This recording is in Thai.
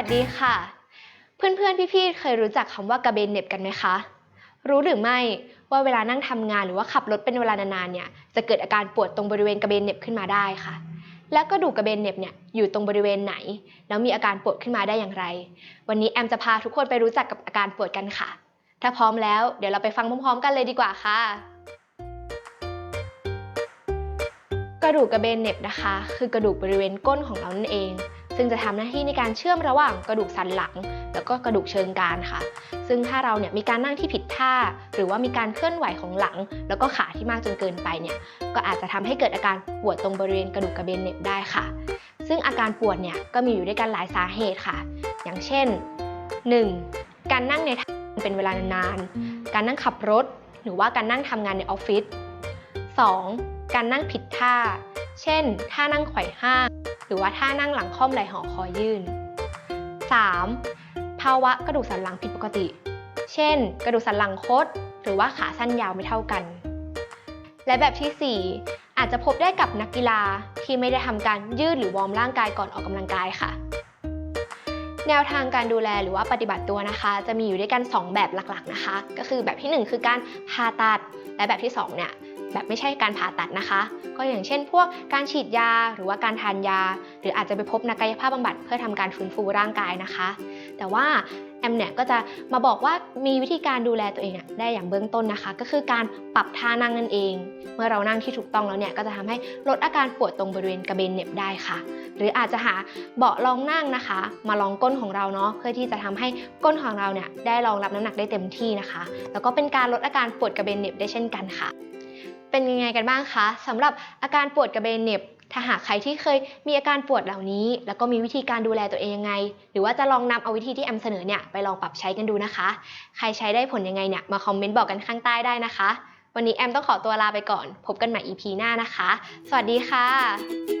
ัสดีค่ะ เพื่อนๆ พี่ๆ เคยรู้จักคำว่ากระเบนเน็บกันไหมคะ รู้หรือไม่ว่าเวลานั่งทำงานหรือว่าขับรถเป็นเวลานานๆ เนี่ย จะเกิดอาการปวดตรงบริเวณกระเบนเน็บขึ้นมาได้ค่ะ แล้วกระดูกกระเบนเน็บเนี่ยอยู่ตรงบริเวณไหน แล้วมีอาการปวดขึ้นมาได้อย่างไร วันนี้แอมจะพาทุกคนไปรู้จักกับอาการปวดกันค่ะ ถ้าพร้อมแล้วเดี๋ยวเราไปฟังพร้อมๆ กันเลยดีกว่าค่ะกระดูกกระเบนเน็บนะคะ คือกระดูกบริเวณก้นของเรานั่นเอง ซึ่งจะทำหน้าที่ในการเชื่อมระหว่างกระดูกสันหลัง แล้วก็กระดูกเชิงกรานค่ะ ซึ่งถ้าเราเนี่ยมีการนั่งที่ผิดท่า หรือว่ามีการเคลื่อนไหวของหลัง แล้วก็ขาที่มากจนเกินไปเนี่ยก็อาจจะทำให้เกิดอาการปวดตรงบริเวณกระดูกกระเบนเน็บได้ค่ะ ซึ่งอาการปวดเนี่ยก็มีอยู่ด้วยกันหลายสาเหตุค่ะ อย่างเช่น 1. การนั่งในท่าเป็นเวลานานๆการนั่งขับรถ หรือว่าการนั่งทำงานในออฟฟิศ 2. การนั่งผิดท่า เช่น ท่านั่งไขว่ห้าง หรือว่าท่านั่งหลังค่อมไหล่ห่อคอยื่น 3. ภาวะกระดูกสันหลังผิดปกติ เช่น กระดูกสันหลังคด หรือว่าขาสั้นยาวไม่เท่ากัน และแบบทีสี่ 4 อาจจะพบได้กับนักกีฬาที่ไม่ได้ทำการยืดหรือวอร์มร่างกายก่อนออกกำลังกายค่ะแนวทางการดูแลหรือว่าปฏิบัติตัวนะคะ จะมีอยู่ด้วยกัน 2 แบบหลักๆนะคะ ก็คือแบบทีหนึ่1 คือการผ่าตัด และแบบที่2เนี่ยแบบไม่ใช่การผ่าตัดนะคะ ก็อย่างเช่น พวกการฉีดยาหรือว่าการทานยา หรืออาจจะไปพบนักกายภาพบำบัดเพื่อทำการฟื้นฟูร่างกายนะคะ แต่ว่า แอมเนี่ยก็จะมาบอกว่ามีวิธีการดูแลตัวเองอได้อย่างเบื้องต้นนะคะ ก็คือการปรับท่านั่งนั่นเอง เมื่อเรานั่งที่ถูกต้องแล้วเนี่ยก็จะทำให้ลดอาการปวดตรงบริเวณกระเบนเน็บได้ค่ะ หรืออาจจะหาเบาะรองนั่งนะคะ มาลองก้นของเราเนาะเพื่อที่จะทำให้ก้นของเราเนี่ยได้รองรับน้ำหนักได้เต็มที่นะคะ แล้วก็เป็นการลดอาการปวดกระเบนเน็บได้เช่นกันค่ะ เป็นยังไงกันบ้างคะสำหรับอาการปวดกระเบนเน็บ ถ้าหากใครที่เคยมีอาการปวดเหล่านี้ แล้วก็มีวิธีการดูแลตัวเองยังไง หรือว่าจะลองนำเอาวิธีที่แอมเสนอเนี่ยไปลองปรับใช้กันดูนะคะ ใครใช้ได้ผลยังไงเนี่ยมาคอมเมนต์บอกกันข้างใต้ได้นะคะ วันนี้แอมต้องขอตัวลาไปก่อน พบกันใหม่ EP หน้านะคะ สวัสดีค่ะ